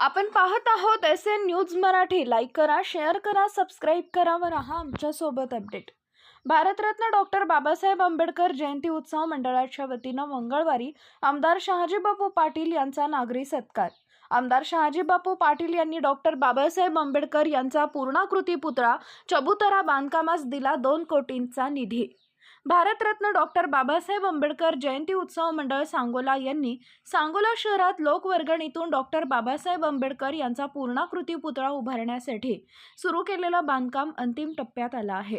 आपण पाहत आहोत S N news Marathi. Like करा शेअर करा सबस्क्राईब करा व राहा आमच्यासोबत अपडेट भारतरत्न डॉक्टर बाबासाहेब आंबेडकर जयंती उत्सव मंडळाच्या वतीनं मंगळवारी आमदार शहाजीबापू पाटील यांचा नागरी सत्कार. आमदार शहाजीबापू पाटील यांनी डॉक्टर बाबासाहेब आंबेडकर यांचा पूर्णाकृती पुतळा चबुतरा बांधकामास दिला दोन कोटींचा निधी. भारतरत्न डॉक्टर बाबासाहेब आंबेडकर जयंती उत्सव मंडळ सांगोला यांनी सांगोला शहरात लोकवर्गणीतून डॉक्टर बाबासाहेब आंबेडकर यांचा पूर्णाकृती पुतळा उभारण्यासाठी सुरू केलेलं बांधकाम अंतिम टप्प्यात आलं आहे.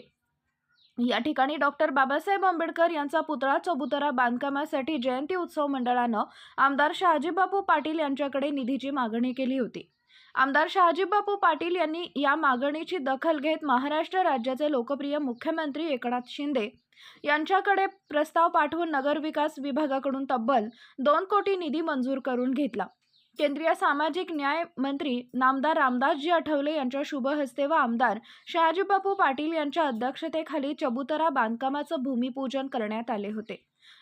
या ठिकाणी डॉक्टर बाबासाहेब आंबेडकर यांचा पुतळा चबुतरा बांधकामासाठी जयंती उत्सव मंडळानं आमदार शहाजीबापू पाटील यांच्याकडे निधीची मागणी केली होती. आमदार शहाजीबापू पाटील यांनी या मागणीची दखल घेत महाराष्ट्र राज्याचे लोकप्रिय मुख्यमंत्री एकनाथ शिंदे यांच्याकडे प्रस्ताव पाठवून नगरविकास विभागाकडून तब्बल दोन कोटी निधी मंजूर करून घेतला. केंद्रीय सामाजिक न्याय मंत्री नामदार रामदासजी आठवले यांच्या शुभ हस्ते व आमदार शहाजीबापू पाटील यांच्या अध्यक्षतेखाली चबुतरा बांधकामाचं भूमिपूजन करण्यात आले होते.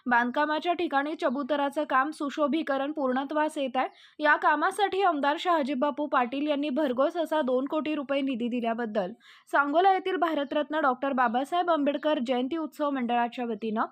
बांधकामाच्या ठिकाणी चबुतराचं काम सुशोभीकरण पूर्णत्वास येत आहे. या कामासाठी आमदार शहाजीबापू पाटील यांनी भरघोस असा दोन कोटी रुपये निधी दिल्याबद्दल सांगोला येथील भारतरत्न डॉक्टर बाबासाहेब आंबेडकर जयंती उत्सव मंडळाच्या वतीनं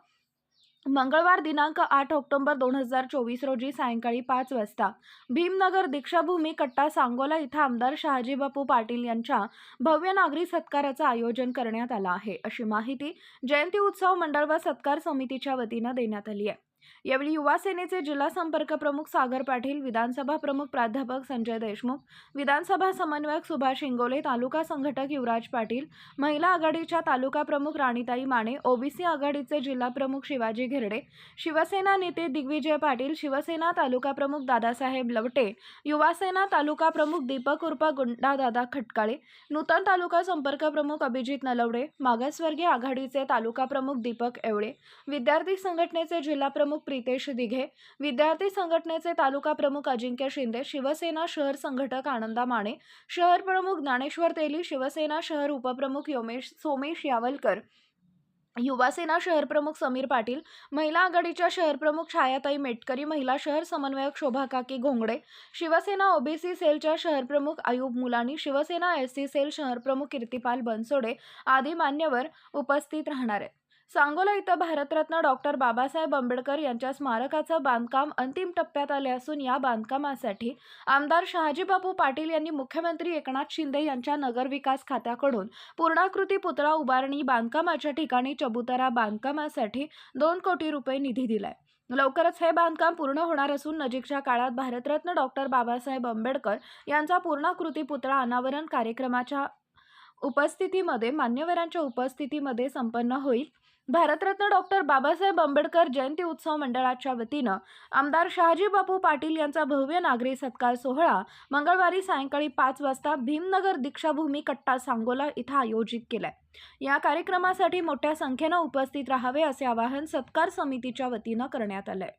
मंगळवार दिनांक आठ ऑक्टोबर दोन हजार चोवीस रोजी सायंकाळी पाच वाजता भीमनगर दीक्षाभूमी कट्टा सांगोला इथं आमदार शहाजीबापू पाटील यांच्या भव्य नागरी सत्काराचं आयोजन करण्यात आलं आहे. अशी माहिती जयंती उत्सव मंडळ व सत्कार समितीच्या वतीनं देण्यात आली आहे. यावेळी युवा सेनेचे जिल्हा संपर्क प्रमुख सागर पाटील विधानसभा प्रमुख प्राध्यापक संजय देशमुख विधानसभा समन्वयक सुभाष इंगोले तालुका संघटक युवराज पाटील महिला आघाडीच्या तालुका प्रमुख राणीताई माने ओबीसी आघाडीचे जिल्हा प्रमुख शिवाजी घिरडे शिवसेना नेते दिग्विजय पाटील शिवसेना तालुका प्रमुख दादासाहेब लवटे युवासेना तालुका प्रमुख दीपक उर्फ गुंडादादा खटकाळे नूतन तालुका संपर्क प्रमुख अभिजित नलवडे मागासवर्गीय आघाडीचे तालुका प्रमुख दीपक एवळे विद्यार्थी संघटनेचे जिल्हा प्रमुख प्रितेश दिघे विद्यार्थी संघटनेचे तालुका प्रमुख अजिंक्य शिंदे शिवसेना शहर संघटक आनंदा माने शहर प्रमुख ज्ञानेश्वर तेली शिवसेना शहर उपप्रमुख योमेश सोमेश यावलकर युवासेना शहर प्रमुख समीर पाटील महिला आघाडीच्या शहर प्रमुख छायाताई मेटकरी महिला शहर समन्वयक शोभा काकी घोंगडे शिवसेना ओबीसी सेलच्या शहर प्रमुख Ayub Mulani Shiv Sena S C cell शहर प्रमुख कीर्तिपाल बनसोडे आदी मान्यवर उपस्थित राहणार आहेत. सांगोला इथं भारतरत्न डॉक्टर बाबासाहेब आंबेडकर यांच्या स्मारकाचं बांधकाम अंतिम टप्प्यात आले असून या बांधकामासाठी आमदार शहाजीबाबू पाटील यांनी मुख्यमंत्री एकनाथ शिंदे यांच्या नगरविकास खात्याकडून पूर्णाकृती पुतळा उभारणी बांधकामाच्या ठिकाणी चबुतरा बांधकामासाठी दोन कोटी रुपये निधी दिलाय. लवकरच हे बांधकाम पूर्ण होणार असून नजीकच्या काळात भारतरत्न डॉक्टर बाबासाहेब आंबेडकर यांचा पूर्णाकृती पुतळा अनावरण कार्यक्रमाच्या उपस्थितीमध्ये मान्यवरांच्या उपस्थितीमध्ये संपन्न होईल. भारतरत्न डॉक्टर बाबासाहेब आंबेडकर जयंती उत्सव मंडळाच्या वतीनं आमदार शहाजी बापू पाटील यांचा भव्य नागरी सत्कार सोहळा मंगळवारी सायंकाळी पाच वाजता भीमनगर दीक्षाभूमी कट्टा सांगोला इथं आयोजित केलाय. या कार्यक्रमासाठी मोठ्या संख्येनं उपस्थित राहावे असे आवाहन सत्कार समितीच्या वतीनं करण्यात आलंय.